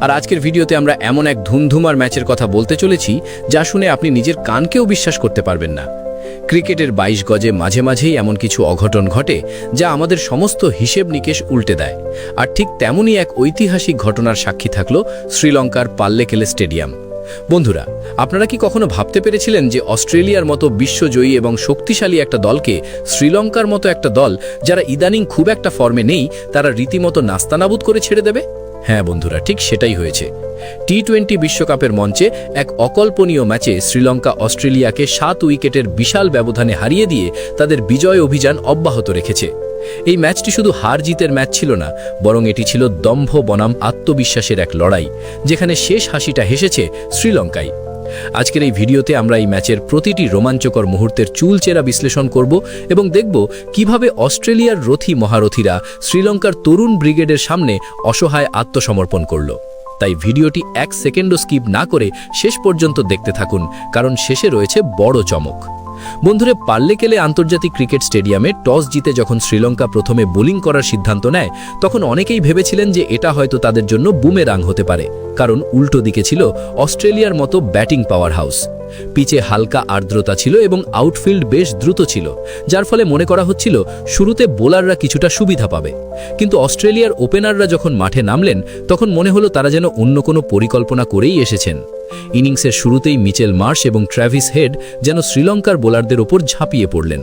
আর আজকের ভিডিওতে আমরা এমন এক ধুমধুমার ম্যাচের কথা বলতে চলেছি, যা শুনে আপনি নিজের কানকেও বিশ্বাস করতে পারবেন না। ক্রিকেটের ২২ গজে মাঝে মাঝেই এমন কিছু অঘটন ঘটে, যা আমাদের সমস্ত হিসেব নিকেশ উল্টে দেয়। আর ঠিক তেমনই এক ঐতিহাসিক ঘটনার সাক্ষী থাকল শ্রীলঙ্কার পাল্লেকেলে স্টেডিয়াম। বন্ধুরা, আপনারা কি কখনো ভাবতে পেরেছিলেন যে অস্ট্রেলিয়ার মতো বিশ্বজয়ী এবং শক্তিশালী একটা দলকে শ্রীলঙ্কার মতো একটা দল, যারা ইদানিং খুব একটা ফর্মে নেই, তারা রীতিমতো নাস্তানাবুদ করে ছেড়ে দেবে? হ্যাঁ বন্ধুরা, ঠিক সেটাই হয়েছে। টি টোয়েন্টি বিশ্বকাপের মঞ্চে এক অকল্পনীয় ম্যাচে শ্রীলঙ্কা অস্ট্রেলিয়াকে সাত উইকেটের বিশাল ব্যবধানে হারিয়ে দিয়ে তাদের বিজয় অভিযান অব্যাহত রেখেছে। এই ম্যাচটি শুধু হার জিতের ম্যাচ ছিল না, বরং এটি ছিল দম্ভ বনাম আত্মবিশ্বাসের এক লড়াই, যেখানে শেষ হাসিটা হেসেছে শ্রীলঙ্কায় আজকের এই ভিডিওতে আমরা এই ম্যাচের প্রতিটি রোমাঞ্চকর মুহূর্তের চুলচেরা বিশ্লেষণ করব এবং দেখব কীভাবে অস্ট্রেলিয়ার রথী মহারথীরা শ্রীলঙ্কার তরুণ ব্রিগেডের সামনে অসহায় আত্মসমর্পণ করল। তাই ভিডিওটি এক সেকেন্ডও স্কিপ না করে শেষ পর্যন্ত দেখতে থাকুন, কারণ শেষে রয়েছে বড় চমক। বন্ধুরে পাল্লেকেলে আন্তর্জাতিক ক্রিকেট স্টেডিয়ামে টস জিতে যখন শ্রীলঙ্কা প্রথমে বোলিং করার সিদ্ধান্ত নেয়, তখন অনেকেই ভেবেছিলেন যে এটা হয়তো তাদের জন্য বুমেরাং হতে পারে, কারণ উল্টো দিকে ছিল অস্ট্রেলিয়ার মতো ব্যাটিং পাওয়ার হাউস পিচে হালকা আর্দ্রতা ছিল এবং আউটফিল্ড বেশ দ্রুত ছিল, যার ফলে মনে করা হচ্ছিল শুরুতে বোলাররা কিছুটা সুবিধা পাবে। কিন্তু অস্ট্রেলিয়ার ওপেনাররা যখন মাঠে নামলেন, তখন মনে হলো তারা যেন অন্য কোনো পরিকল্পনা করেই এসেছেন। ইনিংসের শুরুতেই মিচেল মার্শ এবং ট্র্যাভিস হেড যেন শ্রীলঙ্কার বোলারদের ওপর ঝাঁপিয়ে পড়লেন।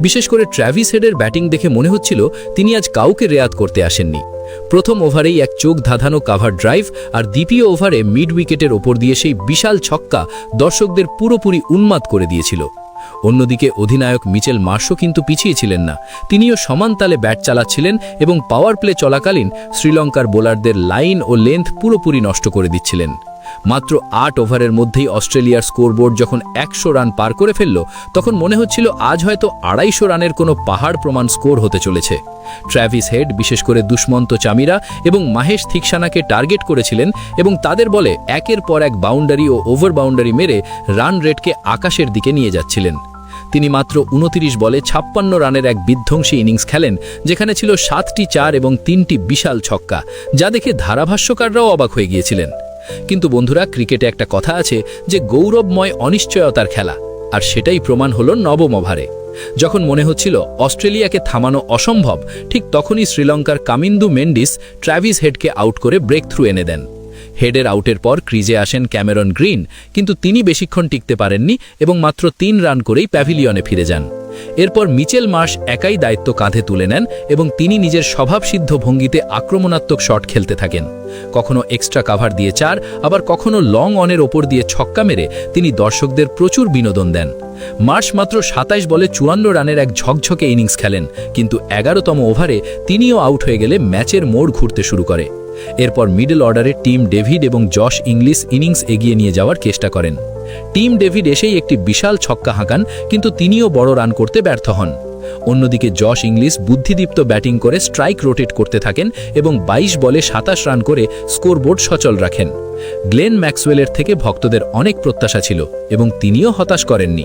বিশেষ করে ট্র্যাভিস হেডের ব্যাটিং দেখে মনে হচ্ছিল তিনি আজ কাউকে রেয়াত করতে আসেননি। প্রথম ওভারেই এক চোখ ধাঁধানো কাভার ড্রাইভ আর দ্বিতীয় ওভারে মিড উইকেটের ওপর দিয়ে সেই বিশাল ছক্কা দর্শকদের পুরোপুরি উন্মাদ করে দিয়েছিল। অন্যদিকে অধিনায়ক মিচেল মার্শও কিন্তু পিছিয়ে ছিলেন না। তিনিও সমান তালে ব্যাট চালাচ্ছিলেন এবং পাওয়ার প্লে চলাকালীন শ্রীলঙ্কার বোলারদের লাইন ও লেন্থ পুরোপুরি নষ্ট করে দিচ্ছিলেন। মাত্র আট ওভারের মধ্যেই অস্ট্রেলিয়ার স্কোরবোর্ড যখন একশো রান পার করে ফেলল, তখন মনে হচ্ছিল আজ হয়তো আড়াইশো রানের কোনো পাহাড় প্রমাণ স্কোর হতে চলেছে। ট্র্যাভিস হেড, বিশেষ করে দুষ্মন্ত চামিরা এবং মাহেশ থিকসানাকে টার্গেট করেছিলেন এবং তাদের বলে একের পর এক বাউন্ডারি ও ওভার বাউন্ডারি মেরে রান রেটকে আকাশের দিকে নিয়ে যাচ্ছিলেন। তিনি মাত্র উনতিরিশ বলে ছাপ্পান্ন রানের এক বিধ্বংসী ইনিংস খেলেন, যেখানে ছিল সাতটি চার এবং তিনটি বিশাল ছক্কা, যা দেখে ধারাভাষ্যকাররাও অবাক হয়ে গিয়েছিলেন। কিন্তু বন্ধুরা, ক্রিকেটে একটা কথা আছে যে গৌরবময় অনিশ্চয়তার খেলা, আর সেটাই প্রমাণ হল নবম ওভারে। যখন মনে হচ্ছিল অস্ট্রেলিয়াকে থামানো অসম্ভব, ঠিক তখনই শ্রীলঙ্কার কামিন্দু মেন্ডিস ট্র্যাভিস হেডকে আউট করে ব্রেক থ্রু এনে দেন। হেডের আউটের পর ক্রিজে আসেন ক্যামেরন গ্রিন, কিন্তু তিনি বেশিক্ষণ টিকতে পারেননি এবং মাত্র তিন রান করেই প্যাভিলিয়নে ফিরে যান। এরপর মিচেল মার্শ একাই দায়িত্ব কাঁধে তুলে নেন এবং তিনি নিজের স্বভাবসিদ্ধ ভঙ্গিতে আক্রমণাত্মক শট খেলতে থাকেন। কখনো এক্সট্রা কাভার দিয়ে চার, আবার কখনো লং অনের ওপর দিয়ে ছক্কা মেরে তিনি দর্শকদের প্রচুর বিনোদন দেন। মার্শ মাত্র সাতাইশ বলে চুয়ান্ন রানের এক ঝকঝকে ইনিংস খেলেন, কিন্তু এগারোতম ওভারে তিনিও আউট হয়ে গেলে ম্যাচের মোড় ঘুরতে শুরু করে। এরপর মিডল অর্ডারে টিম ডেভিড এবং জশ ইংলিশ ইনিংস এগিয়ে নিয়ে যাওয়ার চেষ্টা করেন। টিম ডেভিড এসেই একটি বিশাল ছক্কা হাঁকান, কিন্তু তিনিও বড় রান করতে ব্যর্থ হন। অন্যদিকে জশ ইংলিশ বুদ্ধিদীপ্ত ব্যাটিং করে স্ট্রাইক রোটেট করতে থাকেন এবং ২২ বলে সাতাশ রান করে স্কোরবোর্ড সচল রাখেন। গ্লেন ম্যাক্সওয়েলের থেকে ভক্তদের অনেক প্রত্যাশা ছিল এবং তিনিও হতাশ করেননি।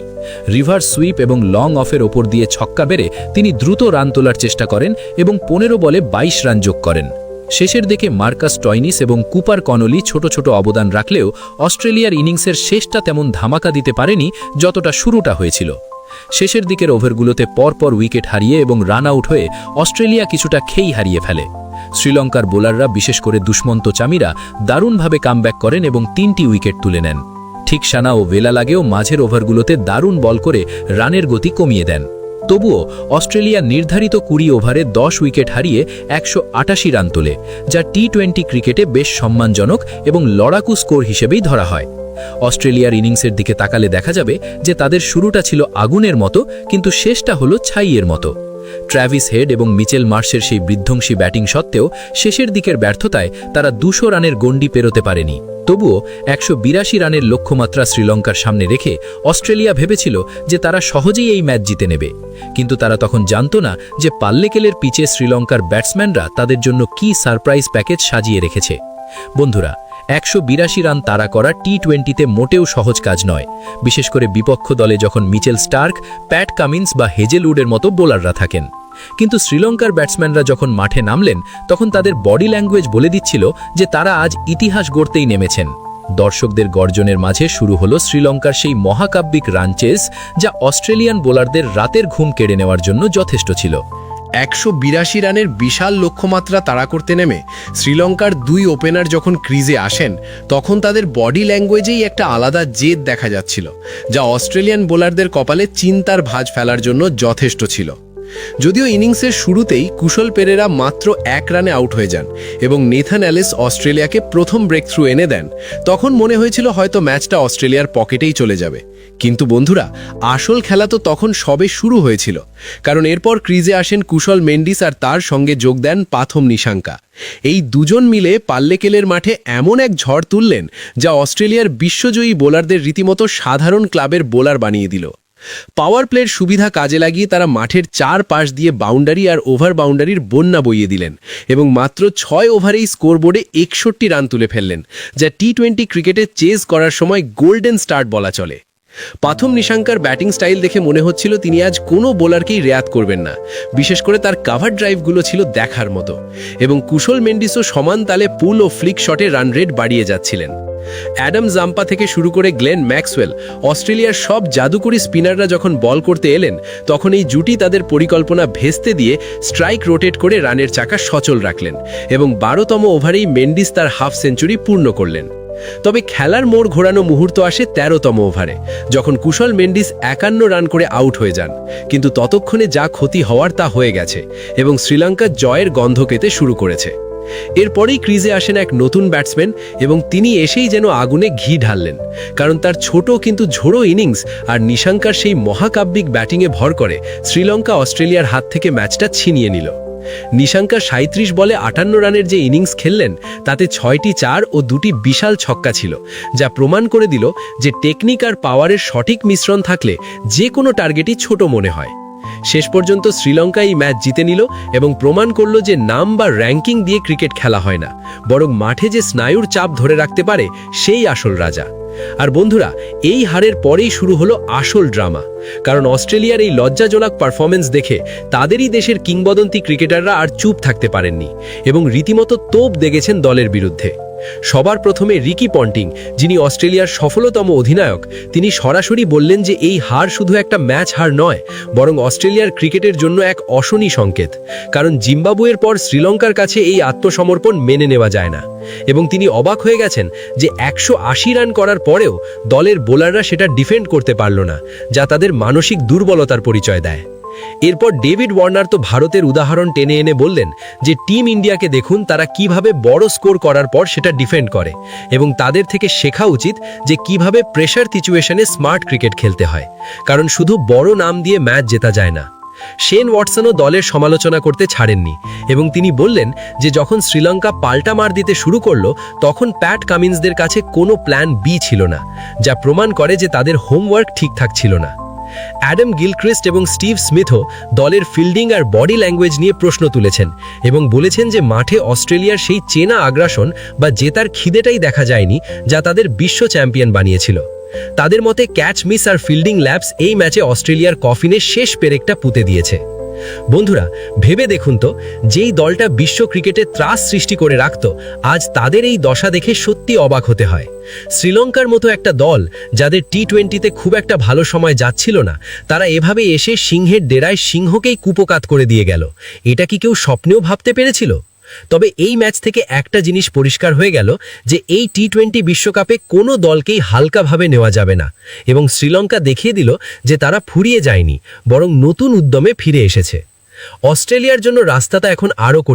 রিভার্স সুইপ এবং লং অফের ওপর দিয়ে ছক্কা বেড়ে তিনি দ্রুত রান তোলার চেষ্টা করেন এবং পনেরো বলে ২২ রান যোগ করেন। শেষের দিকে মার্কাস টয়নিস এবং কুপার কনলি ছোট ছোট অবদান রাখলেও অস্ট্রেলিয়ার ইনিংসের শেষটা তেমন ধামাকা দিতে পারেনি যতটা শুরুটা হয়েছিল। শেষের দিকের ওভারগুলোতে পরপর উইকেট হারিয়ে এবং রান আউট হয়ে অস্ট্রেলিয়া কিছুটা খেই হারিয়ে ফেলে। শ্রীলঙ্কার বোলাররা, বিশেষ করে দুষ্মন্ত চামিরা, দারুণভাবে কামব্যাক করেন এবং তিনটি উইকেট তুলে নেন। ঠিক সানা ও ভেলা লাগেও মাঝের ওভারগুলোতে দারুণ বল করে রানের গতি কমিয়ে দেন। তবুও অস্ট্রেলিয়া নির্ধারিত কুড়ি ওভারে দশ উইকেট হারিয়ে একশো আটাশি রান তোলে, যা টি টোয়েন্টি ক্রিকেটে বেশ সম্মানজনক এবং লড়াকু স্কোর হিসেবেই ধরা হয়। অস্ট্রেলিয়ার ইনিংসের দিকে তাকালে দেখা যাবে যে তাদের শুরুটা ছিল আগুনের মতো, কিন্তু শেষটা হল ছাইয়ের মতো। ট্র্যাভিস হেড এবং মিচেল মার্শের সেই বিধ্বংসী ব্যাটিং সত্ত্বেও শেষের দিকের ব্যর্থতায় তারা দুশো রানের গণ্ডি পেরোতে পারেনি। তবুও একশো বিরাশি রানের লক্ষ্যমাত্রা শ্রীলঙ্কার সামনে রেখে অস্ট্রেলিয়া ভেবেছিল যে তারা সহজেই এই ম্যাচ জিতে নেবে। কিন্তু তারা তখন জানত না যে পাল্লেকেলের পিচে শ্রীলঙ্কার ব্যাটসম্যানরা তাদের জন্য কি সারপ্রাইজ প্যাকেজ সাজিয়ে রেখেছে। বন্ধুরা একশো বিরাশি রান তাড়া করা টি টোয়েন্টিতে মোটেও সহজ কাজ নয়। বিশেষ করে বিপক্ষ দলে যখন মিচেল স্টার্ক, প্যাট কামিন্স বা হেজেলউডের মতো বোলাররা থাকেন। কিন্তু শ্রীলঙ্কার ব্যাটসম্যানরা যখন মাঠে নামলেন, তখন তাদের বডি ল্যাঙ্গুয়েজ বলে দিচ্ছিল যে তারা আজ ইতিহাস গড়তেই নেমেছেন। দর্শকদের গর্জনের মাঝে শুরু হলো শ্রীলঙ্কার সেই মহাকাব্যিক রানচেস, যা অস্ট্রেলিয়ান বোলারদের রাতের ঘুম কেড়ে নেওয়ার জন্য যথেষ্ট ছিল। একশো বিরাশি রানের বিশাল লক্ষ্যমাত্রা তাড়া করতে নেমে। শ্রীলঙ্কার দুই ওপেনার যখন ক্রিজে আসেন, তখন তাদের বডি ল্যাঙ্গুয়েজেই একটা আলাদা জেদ দেখা যাচ্ছিল, যা অস্ট্রেলিয়ান বোলারদের কপালে চিন্তার ভাঁজ ফেলার জন্য যথেষ্ট ছিল। যদিও ইনিংসের শুরুতেই কুশল পেরেরা মাত্র এক রানে আউট হয়ে যান এবং নেথান অ্যালিস অস্ট্রেলিয়াকে প্রথম ব্রেক থ্রু এনে দেন, তখন মনে হয়েছিল হয়তো ম্যাচটা অস্ট্রেলিয়ার পকেটেই চলে যাবে। কিন্তু বন্ধুরা, আসল খেলা তো তখন সবে শুরু হয়েছিল, কারণ এরপর ক্রিজে আসেন কুশল মেন্ডিস আর তার সঙ্গে যোগ দেন পাথম নিশাঙ্কা। এই দুজন মিলে পাল্লেকেলের মাঠে এমন এক ঝড় তুললেন, যা অস্ট্রেলিয়ার বিশ্বজয়ী বোলারদের রীতিমতো সাধারণ ক্লাবের বোলার বানিয়ে দিল। পাওয়ার প্লের সুবিধা কাজে লাগিয়ে তারা মাঠের চার পাশ দিয়ে বাউন্ডারি আর ওভার বাউন্ডারির বন্যা বইয়ে দিলেন এবং মাত্র ছয় ওভারেই স্কোরবোর্ডে একষট্টি রান তুলে ফেললেন, যা টি টোয়েন্টি ক্রিকেটে চেজ করার সময় গোল্ডেন স্টার্ট বলা চলে। প্রথম নিশাঙ্কার ব্যাটিং স্টাইল দেখে মনে হচ্ছিল তিনি আজ কোনো বোলারকেই রেয়াত করবেন না, বিশেষ করে তার কাভার ড্রাইভগুলো ছিল দেখার মতো এবং কুশল মেন্ডিসও সমান তালে পুল ও ফ্লিক শটে রান রেট বাড়িয়ে যাচ্ছিলেন। অ্যাডাম জাম্পা থেকে শুরু করে গ্লেন ম্যাক্সওয়েল, অস্ট্রেলিয়ার সব জাদুকরি স্পিনাররা যখন বল করতে এলেন, তখন এই জুটি তাদের পরিকল্পনা ভেস্তে দিয়ে স্ট্রাইক রোটেট করে রানের চাকা সচল রাখলেন এবং বারোতম ওভারেই মেন্ডিস তার হাফ সেঞ্চুরি পূর্ণ করলেন। তবে খেলার মোড় ঘোরানো মুহূর্ত আসে তেরোতম ওভারে, যখন কুশল মেন্ডিস একান্ন রান করে আউট হয়ে যান। কিন্তু ততক্ষণে যা ক্ষতি হওয়ার তা হয়ে গেছে এবং শ্রীলঙ্কা জয়ের গন্ধ পেতে শুরু করেছে। এরপরেই ক্রিজে আসেন এক নতুন ব্যাটসম্যান এবং তিনি এসেই যেন আগুনে ঘি ঢাললেন, কারণ তার ছোট কিন্তু ঝোড়ো ইনিংস আর নিশাঙ্কার সেই মহাকাব্যিক ব্যাটিংয়ে ভর করে শ্রীলঙ্কা অস্ট্রেলিয়ার হাত থেকে ম্যাচটা ছিনিয়ে নিল। নিশাঙ্কা সাঁত্রিশ বলে আটান্ন রানের যে ইনিংস খেললেন, তাতে ছয়টি চার ও দুটি বিশাল ছক্কা ছিল, যা প্রমাণ করে দিল যে টেকনিক আর পাওয়ারের সঠিক মিশ্রণ থাকলে যে কোনো টার্গেটই ছোট মনে হয়। শেষ পর্যন্ত শ্রীলঙ্কা এই ম্যাচ জিতে নিল এবং প্রমাণ করল যে নাম বা র্যাঙ্কিং দিয়ে ক্রিকেট খেলা হয় না। বরং মাঠে যে স্নায়ুর চাপ ধরে রাখতে পারে, সেই আসল রাজা। আর বন্ধুরা, এই হারের পরেই শুরু হলো আসল ড্রামা। কারণ অস্ট্রেলিয়ার এই লজ্জাজনক পারফরমেন্স দেখে তাদেরই দেশের কিংবদন্তি ক্রিকেটাররা আর চুপ থাকতে পারেননি এবং রীতিমতো তোপ দেখেছেন দলের বিরুদ্ধে। সবার প্রথমে রিকি পন্টিং, যিনি অস্ট্রেলিয়ার সফলতম অধিনায়ক। তিনি সরাসরি বললেন যে এই হার শুধু একটা ম্যাচ হার নয়, বরং অস্ট্রেলিয়ার ক্রিকেটের জন্য এক অশনি সংকেত। কারণ জিম্বাবুয়ের পর শ্রীলঙ্কার কাছে এই আত্মসমর্পণ মেনে নেওয়া যায় না। এবং তিনি অবাক হয়ে গেছেন যে একশো আশি রান করার পরেও দলের বোলাররা সেটা ডিফেন্ড করতে পারল না, যা তাদের মানসিক দুর্বলতার পরিচয় দেয়। এরপর ডেভিড ওয়ার্নার তো ভারতের উদাহরণ টেনে এনে বললেন যে টিম ইন্ডিয়াকে দেখুন তারা কীভাবে বড় স্কোর করার পর সেটা ডিফেন্ড করে এবং তাদের থেকে শেখা উচিত যে কীভাবে প্রেশার সিচুয়েশনে স্মার্ট ক্রিকেট খেলতে হয়। কারণ শুধু বড় নাম দিয়ে ম্যাচ জেতা যায় না। শেন ওয়াটসনও দলের সমালোচনা করতে ছাড়েননি এবং তিনি বললেন যে যখন শ্রীলঙ্কা পাল্টা মার দিতে শুরু করল, তখন প্যাট কামিন্সদের কাছে কোনো প্ল্যান বি ছিল না, যা প্রমাণ করে যে তাদের হোমওয়ার্ক ঠিকঠাক ছিল না। অ্যাডাম গিলক্রিস্ট এবং স্টিভ স্মিথও দলের ফিল্ডিং আর বডি ল্যাঙ্গুয়েজ নিয়ে প্রশ্ন তুলেছেন এবং বলেছেন যে মাঠে অস্ট্রেলিয়ার সেই চেনা আগ্রাসন বা জেতার খিদেটাই দেখা যায়নি যা তাদের বিশ্ব চ্যাম্পিয়ন বানিয়েছিল। তাদের মতে ক্যাচ মিস আর ফিল্ডিং ল্যাবস এই ম্যাচে অস্ট্রেলিয়ার কফিনে শেষ পেরেকটা পুঁতে দিয়েছে। বন্ধুরা, ভেবে দেখুন তো, যেই দলটা বিশ্ব ক্রিকেটে ত্রাস সৃষ্টি করে রাখত, আজ তাদের এই দশা দেখে সত্যি অবাক হতে হয়। শ্রীলঙ্কার মতো একটা দল, যাদের টি টোয়েন্টিতে খুব একটা ভালো সময় যাচ্ছিল না, তারা এভাবে এসে সিংহের ডেরায় সিংহকেই কুপকাত করে দিয়ে গেল। এটা কি কেউ স্বপ্নেও ভাবতে পেরেছিল? তবে এই ম্যাচ থেকে একটা জিনিস পরিষ্কার হয়ে গেল যে এই টি টোয়েন্টি বিশ্বকাপে কোনো দলকেই হালকাভাবে নেওয়া যাবে না। এবং শ্রীলঙ্কা দেখিয়ে দিল যে তারা ফুরিয়ে যায়নি, বরং নতুন উদ্যমে ফিরে এসেছে। অস্ট্রেলিয়ার জন্য রাস্তাটা এখন আরও কঠিন।